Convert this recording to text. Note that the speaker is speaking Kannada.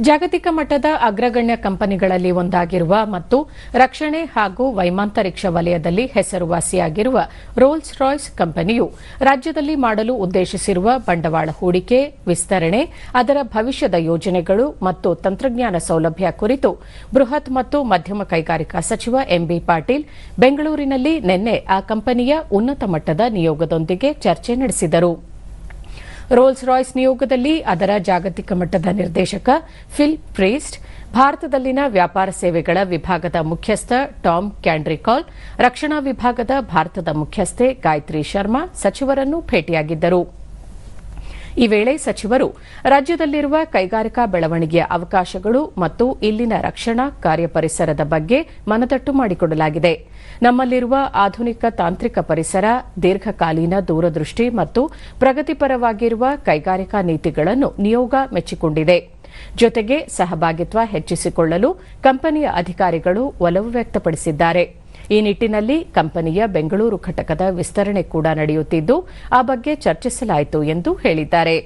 ಜಾಗತಿಕ ಮಟ್ಟದ ಅಗ್ರಗಣ್ಯ ಕಂಪನಿಗಳಲ್ಲಿ ಒಂದಾಗಿರುವ ಮತ್ತು ರಕ್ಷಣೆ ಹಾಗೂ ವೈಮಾಂತರಿಕ್ಷ ವಲಯದಲ್ಲಿ ಹೆಸರುವಾಸಿಯಾಗಿರುವ ರೋಲ್ಸ್ ರಾಯ್ಸ್ ಕಂಪನಿಯು ರಾಜ್ಯದಲ್ಲಿ ಮಾಡಲು ಉದ್ದೇಶಿಸಿರುವ ಬಂಡವಾಳ ಹೂಡಿಕೆ, ವಿಸ್ತರಣೆ, ಅದರ ಭವಿಷ್ಯದ ಯೋಜನೆಗಳು ಮತ್ತು ತಂತ್ರಜ್ಞಾನ ಸೌಲಭ್ಯ ಕುರಿತು ಬೃಹತ್ ಮತ್ತು ಮಧ್ಯಮ ಕೈಗಾರಿಕಾ ಸಚಿವ ಎಂಬಿ ಪಾಟೀಲ್ ಬೆಂಗಳೂರಿನಲ್ಲಿ ನಿನ್ನೆ ಆ ಕಂಪನಿಯ ಉನ್ನತ ಮಟ್ಟದ ನಿಯೋಗದೊಂದಿಗೆ ಚರ್ಚೆ ನಡೆಸಿದರು. ರೋಲ್ಸ್ ರಾಯ್ಸ್ ನಿಯೋಗದಲ್ಲಿ ಅದರ ಜಾಗತಿಕ ಮಟ್ಟದ ನಿರ್ದೇಶಕ ಫಿಲ್ ಪ್ರೀಸ್ಟ್, ಭಾರತದಲ್ಲಿನ ವ್ಯಾಪಾರ ಸೇವೆಗಳ ವಿಭಾಗದ ಮುಖ್ಯಸ್ಥ ಟಾಮ್ ಕ್ಯಾಂಡ್ರಿಕಾಲ್, ರಕ್ಷಣಾ ವಿಭಾಗದ ಭಾರತದ ಮುಖ್ಯಸ್ಥೆ ಗಾಯತ್ರಿ ಶರ್ಮಾ ಸಚಿವರನ್ನು ಭೇಟಿಯಾಗಿದ್ದರು. ಈ ವೇಳೆ ಸಚಿವರು, ರಾಜ್ಯದಲ್ಲಿರುವ ಕೈಗಾರಿಕಾ ಬೆಳವಣಿಗೆಯ ಅವಕಾಶಗಳು ಮತ್ತು ಇಲ್ಲಿನ ರಕ್ಷಣಾ ಕಾರ್ಯಪರಿಸರದ ಬಗ್ಗೆ ಮನದಟ್ಟು ಮಾಡಿಕೊಡಲಾಗಿದೆ. ನಮ್ಮಲ್ಲಿರುವ ಆಧುನಿಕ ತಾಂತ್ರಿಕ ಪರಿಸರ, ದೀರ್ಘಕಾಲೀನ ದೂರದೃಷ್ಟಿ ಮತ್ತು ಪ್ರಗತಿಪರವಾಗಿರುವ ಕೈಗಾರಿಕಾ ನೀತಿಗಳನ್ನು ನಿಯೋಗ ಮೆಚ್ಚಿಕೊಂಡಿದೆ. ಜೊತೆಗೆ ಸಹಭಾಗಿತ್ವ ಹೆಚ್ಚಿಸಿಕೊಳ್ಳಲು ಕಂಪನಿಯ ಅಧಿಕಾರಿಗಳು ಒಲವು ವ್ಯಕ್ತಪಡಿಸಿದ್ದಾರೆ. ಈ ನಿಟ್ಟಿನಲ್ಲಿ ಕಂಪನಿಯ ಬೆಂಗಳೂರು ಘಟಕದ ವಿಸ್ತರಣೆ ಕೂಡ ನಡೆಯುತ್ತಿದ್ದು ಆ ಬಗ್ಗೆ ಚರ್ಚಿಸಲಾಯಿತು ಎಂದು ಹೇಳಿದ್ದಾರೆ.